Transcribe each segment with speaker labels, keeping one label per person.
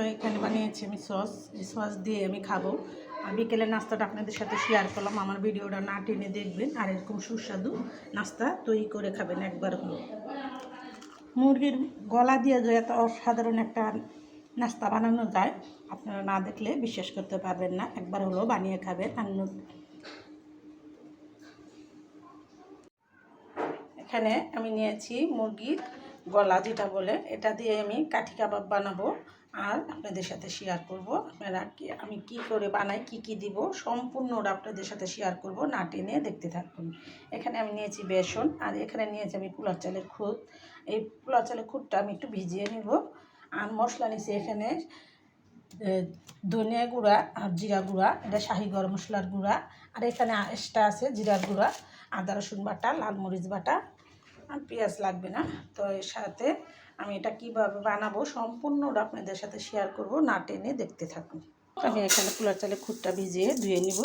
Speaker 1: এখানে বানিয়েছি আমি সস, এই সস দিয়ে আমি খাব। আর বিকেলের নাস্তাটা আপনাদের সাথে শেয়ার করলাম, আমার ভিডিওটা না টেনে দেখবেন, আর এরকম সুস্বাদু নাস্তা তৈরি করে খাবেন একবার হলো। মুরগির গলা দিয়ে যে এত অসাধারণ একটা নাস্তা বানানো যায়, আপনারা না দেখলে বিশ্বাস করতে পারবেন না, একবার হলো বানিয়ে খাবেন আর এখানে আমি নিয়েছি মুরগির গলা যেটা বলে, এটা দিয়ে আমি কাঠি কাবাব বানাবো। আর আপনাদের সাথে শেয়ার করব। আপনারা কি, আমি কি করে বানাই, কি কি দিব সম্পূর্ণটা আপনাদের সাথে শেয়ার করব, না টেনে দেখতে থাকুন। এখানে আমি নিয়েছি বেসন, আর এখানে নিয়েছি আমি পোলার চালের খুদ। এই পোলার চালের খুদটা আমি একটু ভিজিয়ে নেব, আর মশলা নিয়েছি এখানে ধনিয়া গুঁড়া আর জিরা গুঁড়া, এটা শাহি গরম মশলার গুঁড়া, আর এখানে এক্সট্রা আছে জিরার গুঁড়া, আদা রসুন বাটা, লাল মরিচ বাটা, আর পেঁয়াজ লাগবে না। তো এর সাথে আমি এটা কীভাবে বানাবো সম্পূর্ণটা আপনাদের সাথে শেয়ার করব, না টেনে দেখতে থাকুন। আমি এখানে কুলার চালে খুঁটটা ভিজিয়ে ধুয়ে নিব।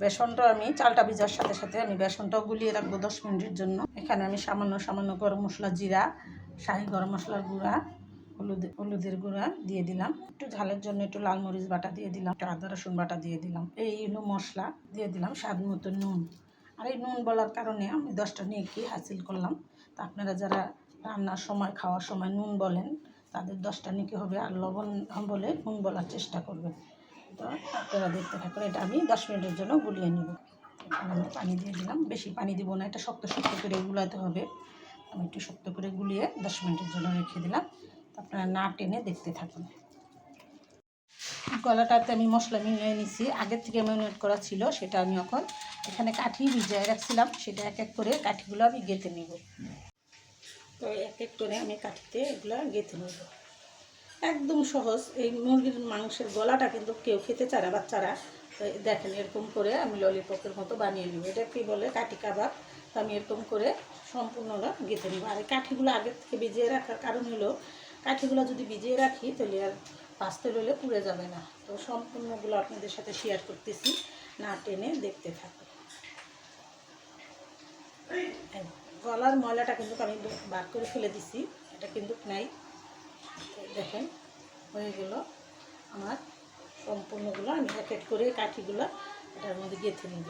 Speaker 1: বেসনটা আমি, চালটা ভিজার সাথে সাথে আমি বেসনটাও গুলিয়ে রাখব দশ মিনিটের জন্য। এখানে আমি সামান্য সামান্য গরম মশলা জিরা, শাহি গরম মশলার গুঁড়া, হলুদ, হলুদের গুঁড়া দিয়ে দিলাম। একটু ঝালের জন্য একটু লাল মরিচ বাটা দিয়ে দিলাম, একটু আদা রসুন বাটা দিয়ে দিলাম। এই হলো মশলা, দিয়ে দিলাম স্বাদ মতো নুন। আর এই নুন বলার কারণে আমি দশটা নিয়ে কি হাসিল করলাম। তা আপনারা যারা রান্নার সময়, খাওয়ার সময় নুন বলেন, তাদের দশটা নিকে হবে আর লবণ বলে নুন বলার চেষ্টা করবেন। তো আপনারা দেখতে থাকুন, এটা আমি দশ মিনিটের জন্য গুলিয়ে নেব। আমি পানি দিয়ে দিলাম, বেশি পানি দিব না, এটা শক্ত শক্ত করে গুলাতে হবে। আমি একটু শক্ত করে গুলিয়ে দশ মিনিটের জন্য রেখে দিলাম। আপনারা না টেনে দেখতে থাকুন। গলাটাতে আমি মশলা মিলিয়ে নিছি। আগের থেকে ম্যারিনেট করা ছিল, সেটা আমি এখন এখানে কাঠি ভিজায় রাখছিলাম। সেটা এক এক করে কাঠিগুলো আমি গেঁথে নিব। তো এক এক করে আমি কাঠিতে এগুলো গেঁথে নেব। একদম সহজ, এই মুরগির মাংসের গলাটা কিন্তু কেউ খেতে চারা বাচ্চারা। দেখেন এরকম করে আমি ললিপপের মতো বানিয়ে নেব। এটা কী বলে? কাঠি কাবাব। তো আমি এরকম করে সম্পূর্ণটা গেঁথে নেব। আর এই কাঠিগুলো আগের থেকে ভিজিয়ে রাখার কারণ হলো, কাঠিগুলো যদি ভিজিয়ে রাখি তাহলে আর পাস্তে রইলে পুড়ে যাবে না। তো সম্পূর্ণগুলো আপনাদের সাথে শেয়ার করতেছি, না টেনে দেখতে থাকো এই গলার ময়লাটা কিন্তু আমি বার করে ফেলে দিছি। এটা কিন্তু নাই দেখেন হয়ে গেল। আমার সম্পূর্ণগুলো আমি এক এক করে কাঠিগুলো এটার মধ্যে গেঁথে নেব।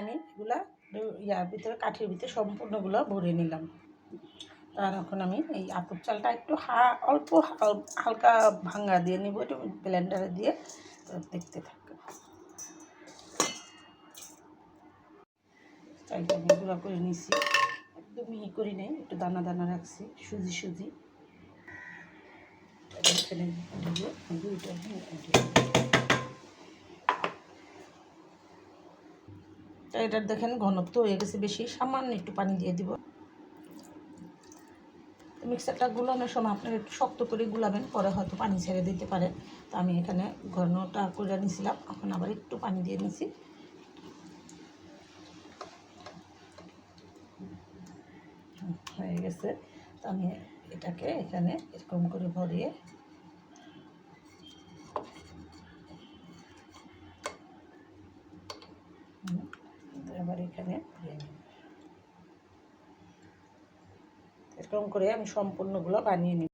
Speaker 1: আমি এগুলা ইয়ার ভিতরে, কাঠির ভিতরে সম্পূর্ণগুলো ভরে নিলাম। আর এখন আমি এই আতপ চালটা একটু হা, অল্প হালকা ভাঙ্গা দিয়ে নিব, একটু ব্লেন্ডারে দিয়ে দেখতে থাকবে চালটা আমি গুঁড়া করে নিছি। একদম মিহি করি নেই, একটু দানা দানা রাখছি, সুজি সুজি। এখানে দুইটা এটার দেখেন ঘনত্ব হয়ে গেছে বেশি, সামান্য একটু পানি দিয়ে দিব। মিক্সারটা গুলানোর সময় আপনারা একটু শক্ত করে গুলাবেন, পরে হয়তো পানি ছেড়ে দিতে পারে তো আমি এখানে ঘনটা করে নিয়েছিলাম এখন আবার একটু পানি দিয়ে নিয়েছি হয়ে গেছে। তো আমি এটাকে এখানে এরকম করে ভরিয়ে এবার এখানে নেব। এরকম করে আমি সম্পূর্ণগুলো বানিয়ে নিই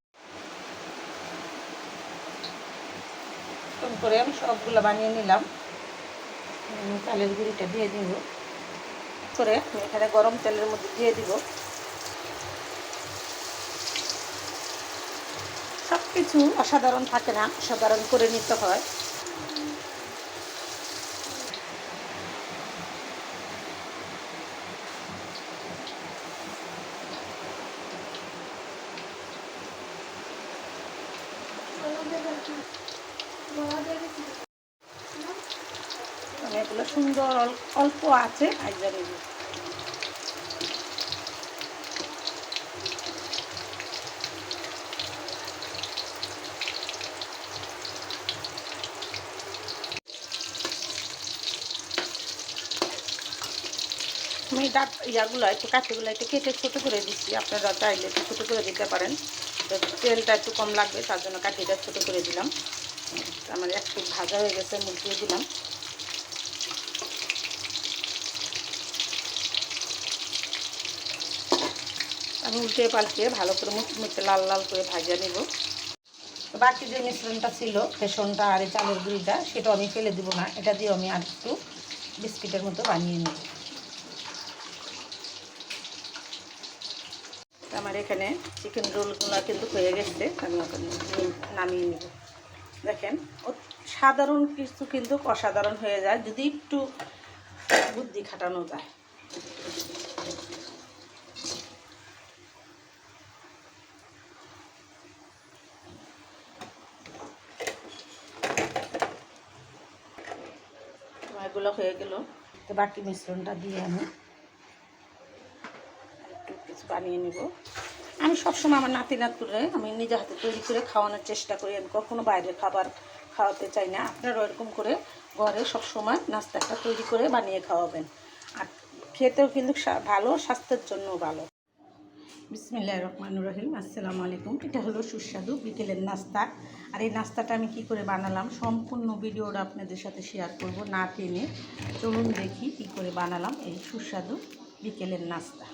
Speaker 1: এরকম করে আমি সবগুলো বানিয়ে নিলাম। চালের গুঁড়িটা দিয়ে দিব। করে এখানে গরম তেলের মধ্যে দিয়ে দিব। কিছু অসাধারণ থাকে না, অসাধারণ করে নিতে হয়। মানে এগুলো সুন্দর, অল্প আছে, আর জানি আমি দাঁত ইয়াগুলো একটু কাঠিগুলো একটু কেটে ছোটো করে দিচ্ছি আপনারা চাইলে একটু ছোটো করে দিতে পারেন। তো তেলটা একটু কম লাগবে, তার জন্য কাঠিটা ছোটো করে দিলাম। আমার একটু ভাজা হয়ে গেছে মুখিয়ে দিলাম। আমি উল্টে পাল্টিয়ে ভালো করে মুখে লাল লাল করে ভাজা নেব। বাকি যে মিশ্রণটা ছিল, বেসনটা আর চালের গুঁড়িটা সেটা আমি ফেলে দেবো না। এটা দিয়ে আমি আর একটু বিস্কিটের মতো বানিয়ে নেব। আমার এখানে চিকেন রোলগুলো কিন্তু হয়ে গেছে। আমি নামিয়ে নেব। দেখেন সাধারণ কিছু কিন্তু অসাধারণ হয়ে যায়, যদি একটু বুদ্ধি খাটানো যায়। এগুলো হয়ে গেল। তো বাকি মিশ্রণটা দিয়ে আমি বানিয়ে নিব। আমি সবসময় আমার নাতি নাতুরে আমি নিজে হাতে তৈরি করে খাওয়ানোর চেষ্টা করি। আমি কখনো বাইরের খাবার খাওয়াতে চাই না। আপনারা এরকম করে ঘরে সবসময় নাস্তাটা তৈরি করে বানিয়ে খাওয়াবেন। আর খেতেও কিন্তু ভালো, স্বাস্থ্যের জন্য ভালো। বিসমিল্লাহ রহমানুর রহিম। আসসালামু আলাইকুম। এটা হলো সুস্বাদু বিকেলের নাস্তা। আর এই নাস্তাটা আমি কি করে বানালাম সম্পূর্ণ ভিডিওটা আপনাদের সাথে শেয়ার করব না টেনে। চলুন দেখি কি করে বানালাম এই সুস্বাদু বিকেলের নাস্তা।